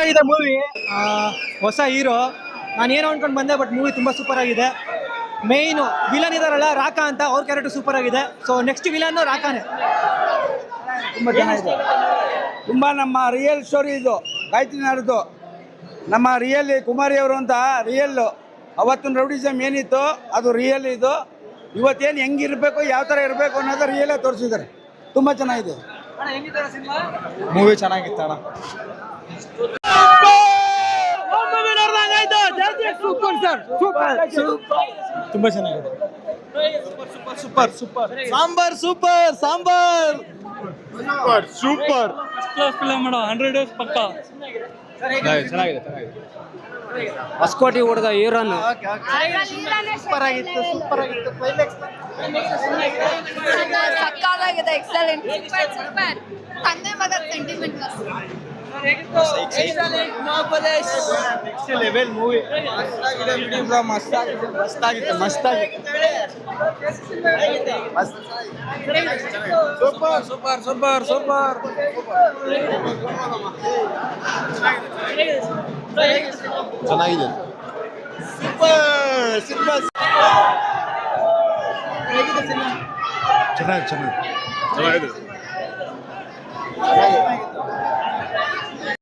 ಇದೆ ಮೂವಿ ಹೊಸ ಹೀರೋ ನಾನು ಏನೋ ಅನ್ಕೊಂಡು ಬಂದೆ ಬಟ್ ಮೂವಿ ತುಂಬಾ ಸೂಪರ್ ಆಗಿದೆ. ಮೇಯ್ನು ವಿಲನ್ ಇದಾರಲ್ಲ ರಾಕಾ ಅಂತ ಅವ್ರ ಕ್ಯಾರೆಕ್ಟರ್ ಸೂಪರ್ ಆಗಿದೆ. ಸೊ ನೆಕ್ಸ್ಟ್ ವಿಲನ್ ರಾಕಾನೇ. ತುಂಬ ಚೆನ್ನಾಗಿದೆ. ತುಂಬ ನಮ್ಮ ರಿಯಲ್ ಸ್ಟೋರಿ ಇದು. ಗಾಯತ್ರಿ ನಾಡ್ದು ನಮ್ಮ ರಿಯಲ್ ಕುಮಾರಿ ಅವರು ಅಂತ ರಿಯಲ್ ಅವತ್ತಿನ ರೌಡಿಸಮ್ ಏನಿತ್ತು ಅದು ರಿಯಲ್ ಇದು. ಇವತ್ತೇನು ಹೆಂಗಿರ್ಬೇಕು ಯಾವ ಥರ ಇರಬೇಕು ಅನ್ನೋದು ರಿಯಲೇ ತೋರಿಸಿದ್ದಾರೆ. ತುಂಬ ಚೆನ್ನಾಗಿದೆ. ಮೂವಿ ಚೆನ್ನಾಗಿತ್ತು ಅಣ್ಣ ತುಂಬಾ ಚೆನ್ನಾಗಿದೆ. Super super sambar super sambar. Super class film ಮಾಡೋ ಹಂಡ್ರೆಡ್ ಡೇಸ್ ಪಕ್ಕ. ಹೊಸಕೋಟೆ ಹುಡುಗ ಹೀರೋನ್. ಸೂಪರ್ ಆಗಿತ್ತು ಸೂಪರ್ ಆಗಿತ್ತು. ಕ್ಲೈಮ್ಯಾಕ್ಸ್ ಸಕ್ಕತ್ತಾಗಿದೆ ಎಕ್ಸಲೆಂಟ್ ಸೂಪರ್ ಸೂಪರ್ ತಂದೆ ಮಗ sentiment next level movie super super super super ಚೆನ್ನಾಗಿದೆ ಚೆನ್ನಾಗಿ ಚೆನ್ನಾಗಿ ಚೆನ್ನಾಗಿದೆ